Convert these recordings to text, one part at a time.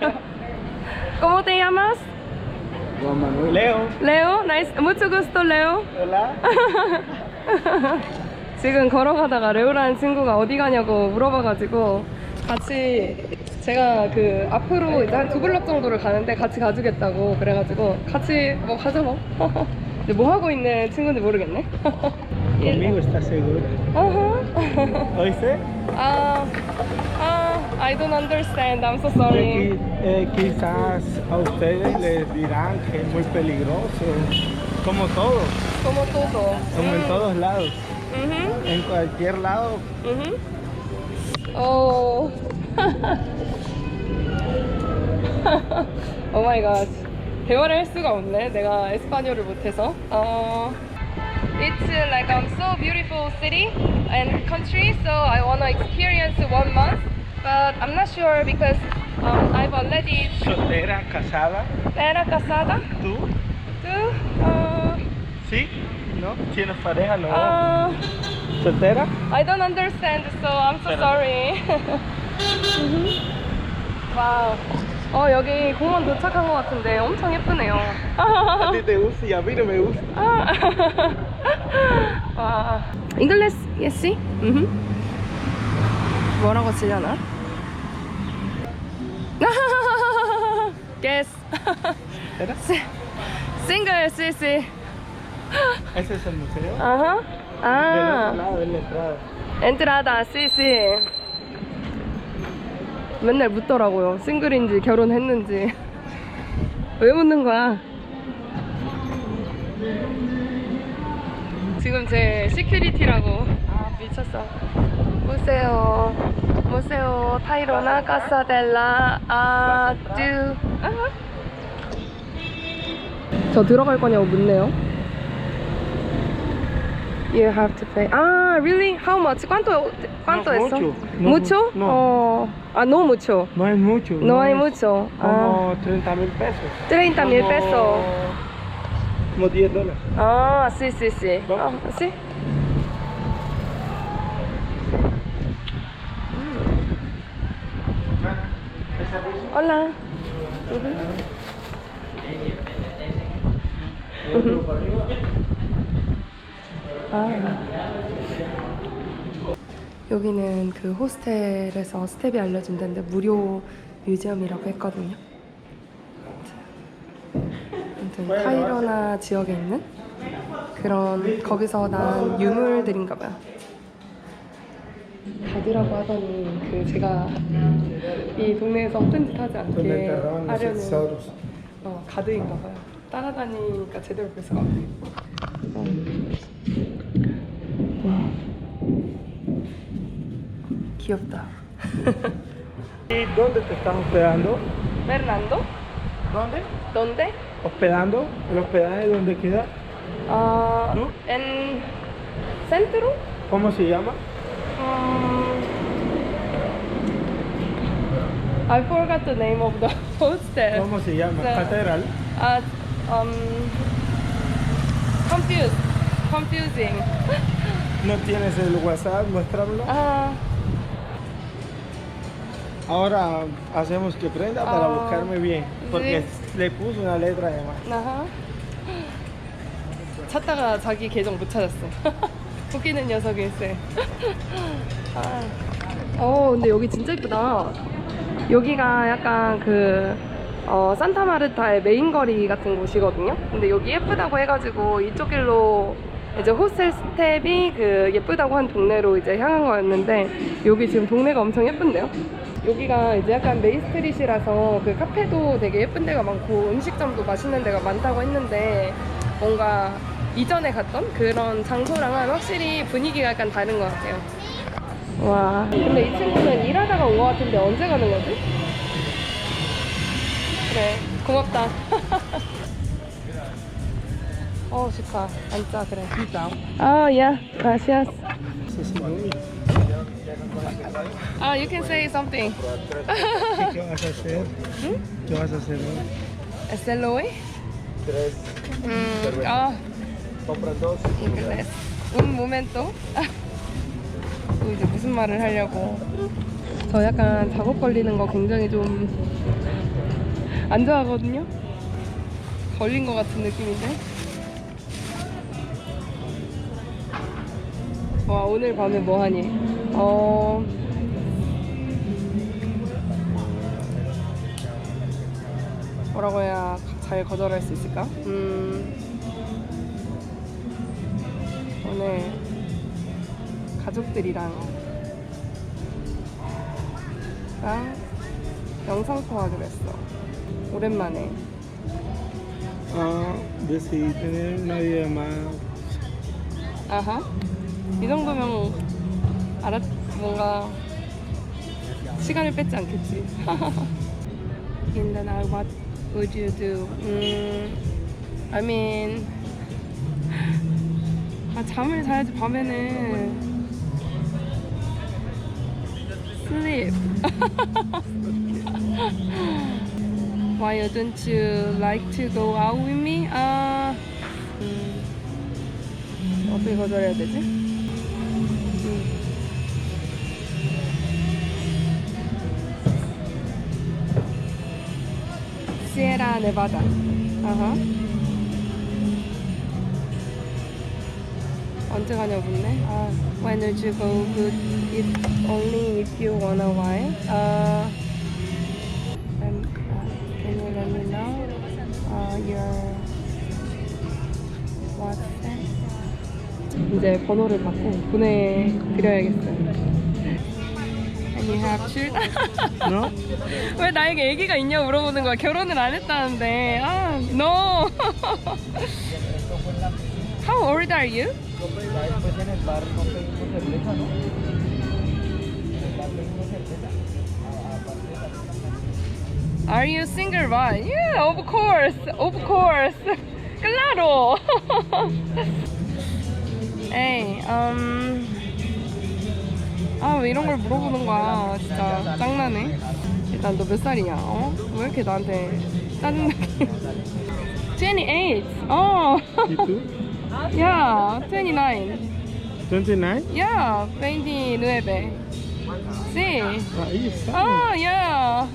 ¿Cómo te llamas? Juan Manuel. Leo. Leo? Nice. Mucho gusto, Leo. Hola. 지금 걸어가다가 레오라는 친구가 어디 가냐고 물어봐가지고 같이 제가 그 앞으로 이제 한 두 블럭 정도를 가는데 같이 가주겠다고 그래가지고 같이 뭐 가자 뭐. 근데 뭐 하고 있는 친구인지 모르겠네. Conmigo estás seguro. I don't understand. I'm so Que sorry. qui- eh, quizás a ustedes les dirán que es muy peligroso. Como todo, Como todo. como en todos lados. Mhm. En cualquier lado. Mhm. Oh. 오 마이 갓. 대화를 할 수가 없네. 내가 에스파뇰을 못해서. 어. It's uh, like um so beautiful city and country, so I wanna experience one month, but I'm not sure because um, I've already Soltera, casada. era casada. ¿Tú? ¿Tú? Uh, ¿Sí? ¿No? ¿Tienes pareja? No. uh, ¿Soltera? I don't understand, so I'm so sorry. 와우. 어, 여기 공원 도착한 것 같은데 엄청 예쁘네요. A ti te gusta y a mí no me gusta. 와. 잉글리스, 예시? 음. 뭐라고 쓰려나? Guess. ¿Era? 싱글, 씨씨. Ese es el museo. 아하. Del 아. otro lado es la entrada. 엔트라다 씨씨 맨날 묻더라고요 싱글인지 결혼했는지 왜 묻는 거야 지금 제 시큐리티라고 아 미쳤어 보세요 보세요 타이로나 카사델라 아듀 저 들어갈 거냐고 묻네요 You have to pay. Ah, really? How much? ¿Cuánto, cuánto No eso? mucho. No ¿Mucho? mu- no. Oh, ah, no mucho. No hay mucho. No hay es mucho. Ah, Como 30 mil pesos. 30 mil pesos. Como 10 dólares. Ah, sí, sí, sí. Ah, Vamos. sí. Hola. 여기는 그 호스텔에서 스텝이 알려준 데인데 무료 뮤지엄이라고 했거든요. 아무튼 타이로나 지역에 있는 그런 거기서 난 유물들인가 봐요. 가드라고 하더니 그 제가 이 동네에서 헛된 짓 하지 않게 하려는. 어, 가드인가 봐요. 따라다니니까 제대로 볼 수가 없네. 어. 와. 귀엽다. ¿Y dónde te están hospedando? Fernando, ¿Dónde? ¿dónde? ¿Hospedando? ¿El hospedaje dónde queda? 아, ¿No? en centro. ¿Cómo se llama? Um, I forgot the name of the hostel. ¿Cómo se llama? The- Catedral. Uh, um, confused, confusing. ¿No tienes el WhatsApp? Muéstramelo. 아, Ahora hacemos que prenda para Ah, buscarme bien. Porque sí. le puse una letra de más. 나하. 찾다가 자기 계정 못 찾았어. 웃기는 녀석일세. 아. 어, 근데 여기 진짜 이쁘다. 여기가 약간 그, 어, 산타마르타의 메인 거리 같은 곳이거든요. 근데 여기 예쁘다고 해가지고 이쪽 길로 이제 호스텔 스텝이 그 예쁘다고 한 동네로 이제 향한 거였는데 여기 지금 동네가 엄청 예쁜데요? 여기가 이제 약간 메인스트릿이라서 그 카페도 되게 예쁜 데가 많고 음식점도 맛있는 데가 많다고 했는데 뭔가 이전에 갔던 그런 장소랑은 확실히 분위기가 약간 다른 것 같아요. 와. 근데 이 친구는 일하다가 온 것 같은데 언제 가는 거지? 그래. 고맙다. 어, 좋다. 앉자, 그래. 아, 야. gracias. 아, you can say something. ¿Qué vas a hacer? ¿Qué vas a hacer hoy? ¿Estelo hoy? Tres. 음, 아, Compras dos. inglés. Un momento. 또 이제 무슨 말을 하려고. 저 약간 작업 걸리는 거 굉장히 좀 안 좋아하거든요. 걸린 것 같은 느낌인데. 와 오늘 밤에 뭐 하니? 어. 뭐라고 해야 잘 거절할 수 있을까? 음. 오늘 가족들이랑 랑 영상 통화를 했어. 오랜만에. Ah, decidí tener una vida más. 아하. 이 정도면 알았 뭔가 시간을 뺏지 않겠지. In the night, what would you do? 음, I mean, 아 잠을 자야지 밤에는. Sleep. Why don't you like to go out with me? 아, 음, 어떻게 거절해야 되지? 음. 시에라 네바다. 아하. 언제 가냐고 묻네. 아, when would you go? Good if only if you wanna while. 아, and, uh, can you let me know uh, your WhatsApp? 이제 번호를 받고 보내드려야겠어요. And you have children? ¿No? 왜 나에게 아기가 있냐 물어보는 거야. 결혼을 안 했다는데. 아, no. How old are you? Are you single one? Yeah, of course, of course. Claro. 에이, 음. 아, 왜 이런 걸 물어보는 거야. 진짜 짱나네. 일단 너 몇 살이냐? 어? 왜 이렇게 나한테 짜증나게. 28. 어. ¿Y tú? 야, 29. ¿29? 야, 29. Sí. Ahí está. 아, 야.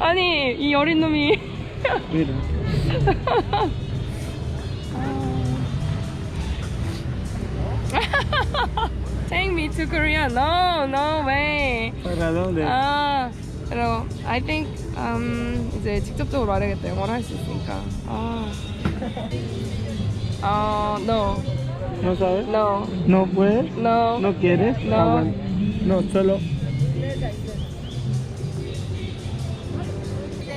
아니, 이 어린 놈이. Mira. Take me to Korea. No, no way. ¿Para dónde? 아, 그리고 I think um, 이제 직접적으로 말해야겠다. 영어를 할 수 있으니까. 아, 아, no, ¿No sabes? no, ¿No puedes? no. ¿No quieres? No. Ah, bueno. No, solo.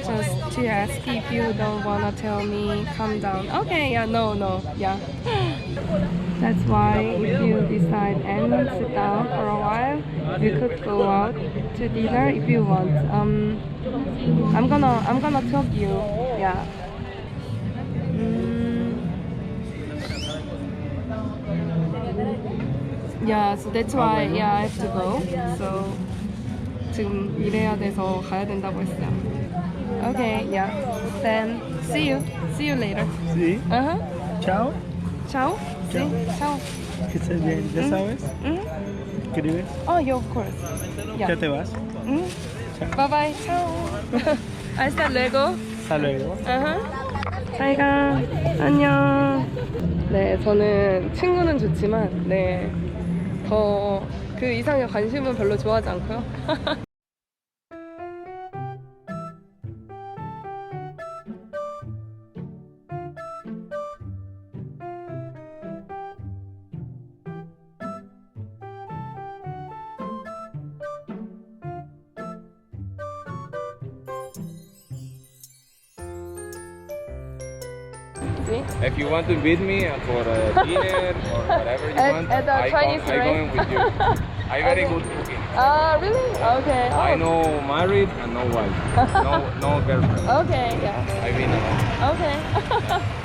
Just to ask if you don't wanna tell me, calm down. Okay, yeah, no, no, yeah. That's why if you decide and sit down for a while, you could go out to dinner if you want. Um, I'm gonna, I'm gonna talk you, yeah. Yeah, so that's why, yeah, I have to go. So 지금 일해야 돼서 가야 된다고 했어요. Okay, yeah. Then see you. See you later. Sí. Uh huh. Chao. Ciao. Sí. Ciao. Que estés bien. ¿Ya Mm. sabes? Mm. ¿Escribes? Oh, yeah, of course. ¿Ya Yeah. te vas? Mm. Bye bye. Ciao. Hasta luego. Hasta luego. Uh-huh. 잘가. 안녕. 네, 저는 친구는 좋지만, 네, 더그 이상의 관심은 별로 좋아하지 않고요. If you want to meet me for a dinner or whatever you At- want, at the I, Chinese go, I going with you. I very good cooking. Ah, really? Okay. Oh. I know married and no wife, no no girlfriend. Okay, yeah. I been alone. Okay.